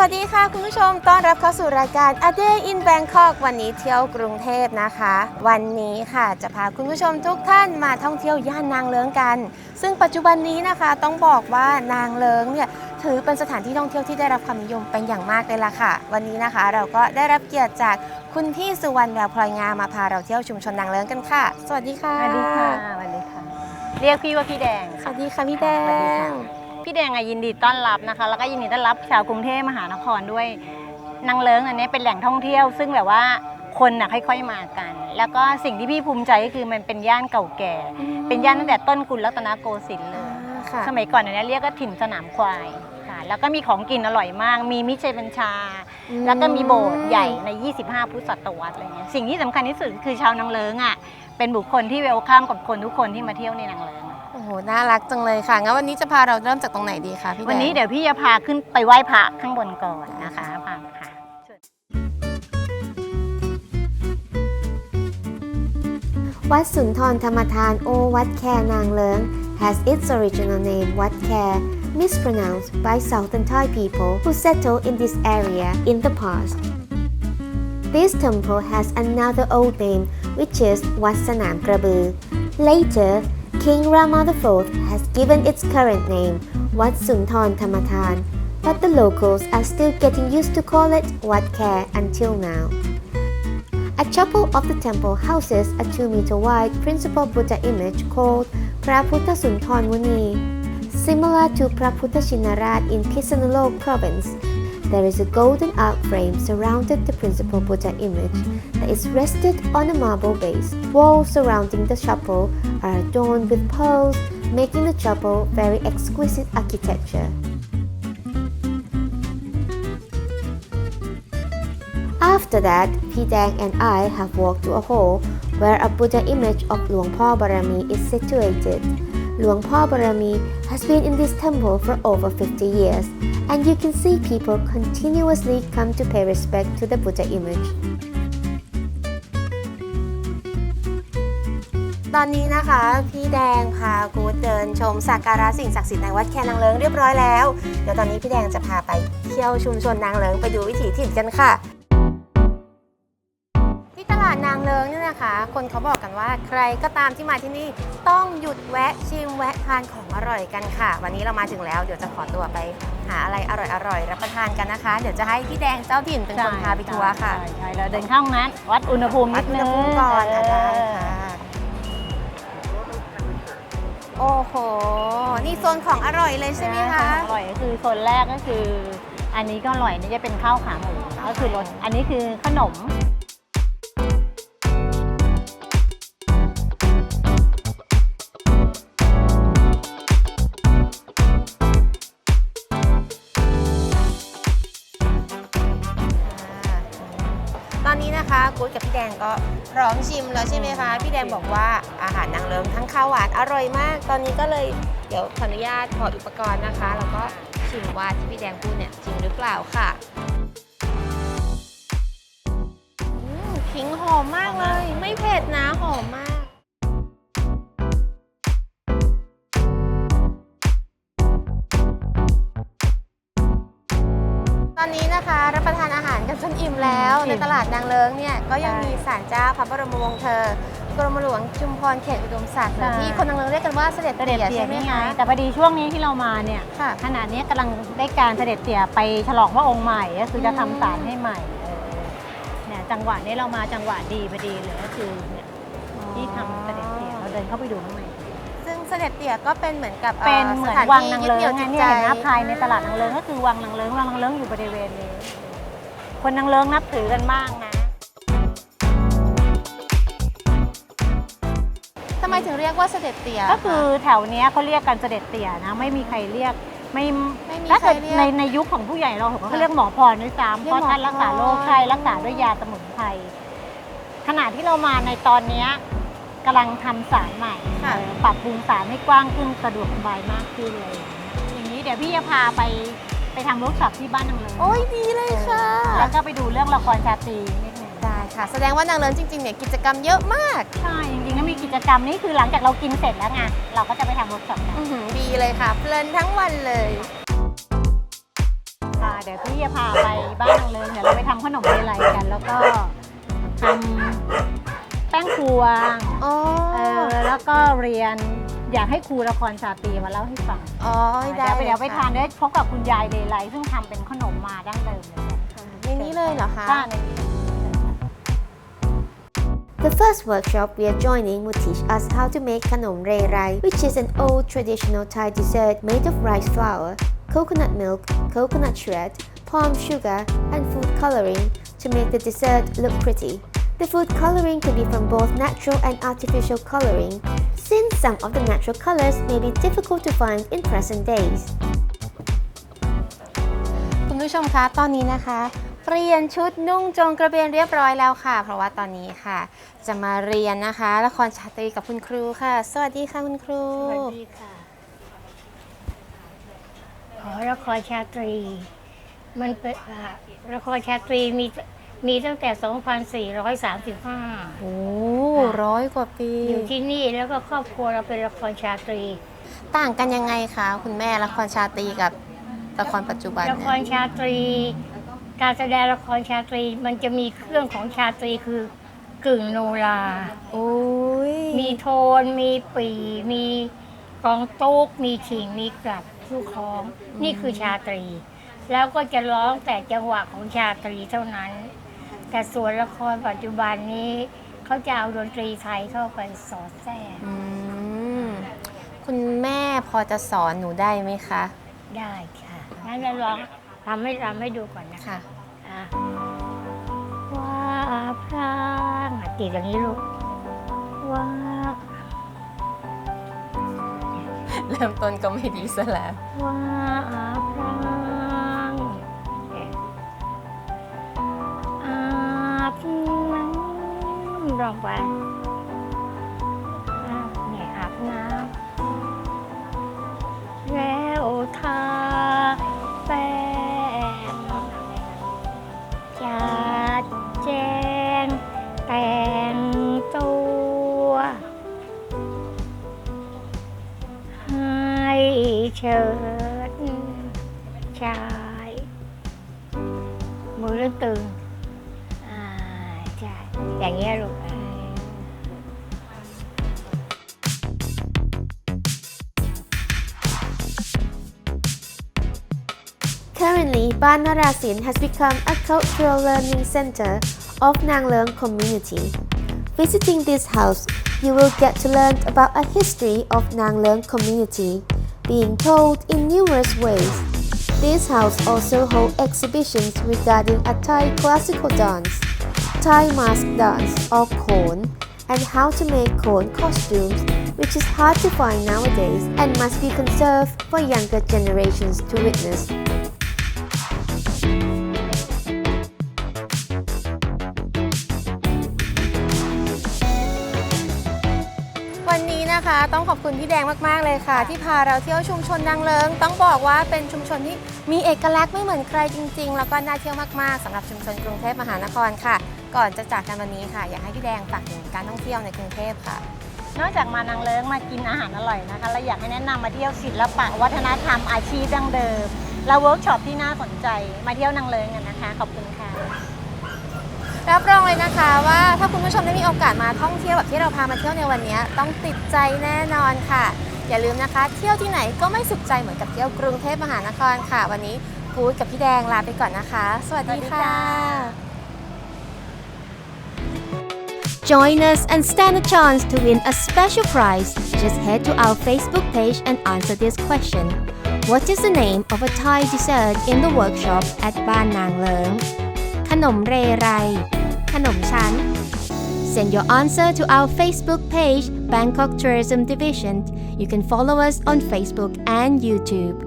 วัสดีค่ะคุณผู้ชม ต้อนรับเข้าสู่รายการ A Day in Bangkok วันนี้เที่ยวกรุงเทพนะคะ วันนี้ค่ะจะพาคุณผู้ชมทุกท่านมาท่องเที่ยวย่านนางเลิ้งกัน ซึ่งปัจจุบันนี้นะคะต้องบอกว่านางเลิ้งเนี่ยถือเป็นสถานที่ท่องเที่ยวที่ได้รับความนิยมเป็นอย่างมากเลยล่ะค่ะ วันนี้นะคะ เราก็ได้รับเกียรติจากคุณพี่สุวรรณแววพลอยงามมาพาเราเที่ยวชุมชนนางเลิ้งกันค่ะ สวัสดีค่ะ สวัสดีค่ะ สวัสดีค่ะ เรียกพี่ว่าพี่แดงสค่ะ วัสดีค่ะพี่แดสวัสดีง ค่ะ พี่แดงอะยินดีต้อนรับนะคะ แล้วก็ยินดีต้อนรับชาวกรุงเทพมหานครด้วยนางเลิ้งอันนี้เป็นแหล่งท่องเที่ยว ซึ่งแบบว่าคนน่ะค่อยๆมากัน แล้วก็สิ่งที่พี่ภูมิใจก็คือมันเป็นย่านเก่าแก่ เป็นย่านตั้งแต่ต้นกรุงรัตนโกสินทร์เลยอ่าค่ะสมัยก่อนอันนี้เรียกว่าถิ่นสนามควายค่ะ แล้วก็มีของกินอร่อยมาก มีมิตรชัยบัญชา แล้วก็มีโบสถ์ใหญ่ใน 25 พุทธศตวรรษอะไรเงี้ยสิ่งที่สำคัญที่สุดคือชาวนางเลิงอะเป็นบุคคลที่เวลคัมกับคนทุกคนที่มาเที่ยวในนางเลิง โอ้โห น่ารักจังเลยค่ะ งั้นวันนี้จะพาเราเริ่มจากตรงไหนดีคะพี่แดงวันนี้เดี๋ยวพี่จะพาขึ้นไปไหว้พระข้างบนก่อนนะคะพาค่ะวัดสุนทรธรรมทานโอวัดแคนางเลิง has its original name Wat Khe, mispronounced by Southern Thai people who settled in this area in the past. This temple has another old name, which is Wat Sanam Krabu. Later, King Rama IV has given its current name, Wat Sunthon Thamatan, but the locals are still getting used to call it Wat Khe until now. A chapel of the temple houses a 2 meter wide principal Buddha image called Praputa Sunthon Muni. Similar to Praputa Shinarat in Pisanulog province, there is a golden arc frame surrounded the principal Buddha image that is rested on a marble base. Walls surrounding the chapel are adorned with pearls, making the chapel very exquisite architecture. After that, Pidang and I have walked to a hall where a Buddha image of Luang Barami is situated. หลวงพ่อบารมี has been in this temple for over 50 years and you can see people continuously come to pay respect to the Buddha image ตอนนี้นะคะ พี่แดงพากูเดินชมสักการะสิ่งศักดิ์สิทธิ์ในวัดแคนางเลิงเรียบร้อยแล้ว เดี๋ยวตอนนี้พี่แดงจะพาไปเที่ยวชุมชนนางเลิงไปดูวิถีถิ่นกันค่ะ ที่ตลาดนางเลิงเนี่ยนะคะ คนเขาบอกกันว่าใครก็ตามที่มาที่นี่ต้องหยุดแวะชิมแวะทานของอร่อยกันค่ะ วันนี้เรามาถึงแล้วเดี๋ยวจะขอตัวไปหาอะไรอร่อยๆรับประทานกันนะคะ เดี๋ยวจะให้พี่แดงเจ้าถิ่นเป็นคนพาไปทัวร์ค่ะใช่ใช่เราเดินเข้าห้องนั้นวัดอุณหภูมิวันิดดอุณนึหงภูมิก่อนอะได้เออค่ะโอ้โห นี่โซนของอร่อยเลยใช่ไหมคะอร่อยก็คือโซนแรกก็คือ อันนี้ก็อร่อยนี่จะเป็นข้าวขาหมูก็คือรสอันนี้คือขนม พี่แดงก็พร้อมชิมแล้วใช่ไหมคะ พี่แดงบอกว่าอาหารนางเลิงทั้งข้าวหวานอร่อยมาก ตอนนี้ก็เลยเดี๋ยวขออนุญาตถอดอุปกรณ์นะคะ แล้วก็ชิมว่าที่พี่แดงพูดเนี่ยจริงหรือเปล่าค่ะอืมขิงหอมมากเลย ไม่เผ็ดนะหอมมาก อนนี้นะคะรับประทานอาหารกันจนอิ่มแล้วอิ่มในตลาดนางเลิงเนี่ยก็ยังใช่มีศาลเจ้าพระบรมวงศ์เธอกรมหลวงชุมพรเขตอุดมศักดิ์หรือใช่ที่คนนางเลิงเรียกกันว่าเสด็จเสด็จเตี่ยเตี่ยใช่ไหมนี่ไงคะแต่พอดีช่วงนี้ที่เรามาเนี่ยค่ะขณะนี้กำลังได้การเสด็จเตี่ยไปฉลองพระองค์ใหม่ก็คือจะทำศาลให้ใหม่เออเนี่ยจังหวะนี้เรามาจังหวะดีพอดีเลยก็คือเนี่ยที่ทำเสด็จเตี่ยเราเดินเข้าไปดูข้างในซึ่งเสด็จเตี่ยก็เป็นเหมือนกับเป็นเหมือนวังนางเลิงไงจิตเนี่ยใจเห็นนะภายในตลาดนางเลิงก็คือวังนางเลิงวังนางเลิงอยู่บริเวณนี้ คนนางเลิงนับถือกันมากนะทำไมถึงเรียกว่าเสด็จเตี่ยก็คือแถวเนี้ยเขาเรียกกันเสด็จเตี่ยนะไม่มีใครเรียกไม่ไม่มีถ้าเกิดใครเรียกในในยุคของผู้ใหญ่เราเขาค่ะเรียกหมอพรด้วยซ้ำเรียเพกราะท่านหมอรักษาโรคพรใช่รักษาด้วยยาสมุนไพรขณะที่เรามาในตอนเนี้ย กำลังทำศาลใหม่ค่ะ เออปรับปรุงศาลให้กว้างขึ้นสะดวกสบายมากขึ้นเลยอย่างนี้เดี๋ยวพี่จะพาไปไปทำเวิร์กช็อปที่บ้านนางเลิงโอ้ยดีเลยค่ะ แล้วก็ไปดูเรื่องละครชาตรีนิดนึงได้ค่ะ แสดงว่านางเลิงจริงๆเนี่ยกิจกรรมเยอะมากใช่จริงๆก็มีกิจกรรมนี่คือหลังจากเรากินเสร็จแล้วไงเราก็จะไปทำเวิร์กช็อปกัน อื้อหือดีเลยค่ะ เพลินทั้งวันเลยใช่เดี๋ยวพี่จะพาไปบ้านนางเลิงเดี๋ยวเราไปทำขนมเรไรกัน แล้วก็ทำแป้ งพวงอ๋อเออแล้วก็เรียนอยากให้ครูละครชาตรีมาเล่าให้ฟังอ๋อเดี๋ได้ยวไปเดี๋ยวไปลทานได้พบกับคุณยายเรไรซึ่งทำเป็นขนมมาดั้งเดิมเลยค่ะในนี้เลยเหรอคะค่ะในนี้ The first workshop we are joining will teach us how to make kanom rei rai, which is an old traditional Thai dessert made of rice flour, coconut milk, coconut shred, palm sugar, and food coloring to make the dessert look pretty. The food coloring can be from both natural and artificial coloring, since some of the natural colors may be difficult to find in present days. คุณผู้ชมคะ ตอนนี้นะคะ เปลี่ยนชุดนุ่งจงกระเบนเรียบร้อยแล้วค่ะ เพราะว่าตอนนี้ค่ะ จะมาเรียนนะคะ ละครชาตรีกับคุณครูค่ะ สวัสดีค่ะคุณครู สวัสดีค่ะขอละครชาตรี มันเป็นอ่าละครชาตรีมี มีตั้งแต่ 2435 โอ้ร้อยกว่าปี อยู่ที่นี่แล้วก็ครอบครัวเราเป็นละครชาตรี ต่างกันยังไงคะ คุณแม่ละครชาตรีกับละครปัจจุบันละครชาตรี การแสดงละครชาตรีมันจะมีเครื่องของชาตรีคือกึ่งโนราโอ้ยมีโทน มีปีมีกองตุ๊กมีฉิงมีกลับลูกคล้องนี่คือชาตรี แล้วก็จะร้องแต่จังหวะของชาตรีเท่านั้น แต่ส่วนละครปัจจุบันนี้เขาจะเอาดนตรีไทยเข้าไปสอดแทรกอืมคุณแม่พอจะสอนหนูได้ไหมคะ ได้ค่ะงั้นเราลองทำให้ทำให้ดูก่อนนะคะค่ะ อะว่าพรางอะติดอย่างนี้ลูกว่าเริ่มต้นก็ไม่ดีซะแล้ว ว่าพรางำลองไปอาบเนี่ยอาบน้ำแล้วทาแป้งจัดแจงแต่งตัวให้เชิดชายมือเริ่มตึงอ่าใช่อย่างเงี้ยลูก อ่า Currently, Ban has become a cultural learning center of Nang Leung community. Visiting this house, you will get to learn about a history of Nang Leung community, being told in numerous ways. This house also holds exhibitions regarding a Thai classical dance, Thai mask dance or Khon, and how to make Khon costumes, which is hard to find nowadays and must be conserved for younger generations to witness. ต้องขอบคุณพี่แดงมาก ๆ เลยค่ะ ที่พาเราเที่ยวชุมชนนางเลิง ต้องบอกว่าเป็นชุมชนที่มีเอกลักษณ์ไม่เหมือนใครจริง ๆ แล้วก็น่าเที่ยวมาก ๆสำหรับชุมชนกรุงเทพมหานครค่ะ ก่อนจะจากกันวันนี้ค่ะ อยากให้พี่แดงฝากถึงการท่องเที่ยวในกรุงเทพค่ะ นอกจากมานางเลิงมากินอาหารอร่อยนะคะเราอยากให้แนะนำมาเที่ยวศิลปะวัฒนธรรมอาชีพดั้งเดิม และเวิร์กช็อปที่น่าสนใจมาเที่ยวนางเลิงกันนะคะ ขอบคุณค่ะ รับรองเลยนะคะว่าถ้าคุณผู้ชมได้มีโอกาสมาท่องเที่ยวแบบที่เราพามาเที่ยวในวันนี้ต้องติดใจแน่นอนค่ะ อย่าลืมนะคะ เที่ยวที่ไหนก็ไม่สุขใจเหมือนกับเที่ยวกรุงเทพมหานครค่ะ วันนี้กูดกับพี่แดงลาไปก่อนนะคะ สวัสดีค่ะค่ะ Join us and stand a chance to win a special prize. Just head to our Facebook page and answer this question. What is the name of a Thai dessert in the workshop at Ban Nang Leung? ขนมเรไร ขนมชั้น Send your answer to our Facebook page, Bangkok Tourism Division. You can follow us on Facebook and YouTube.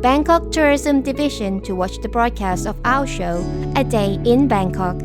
Bangkok Tourism Division to watch the broadcast of our show, A Day in Bangkok.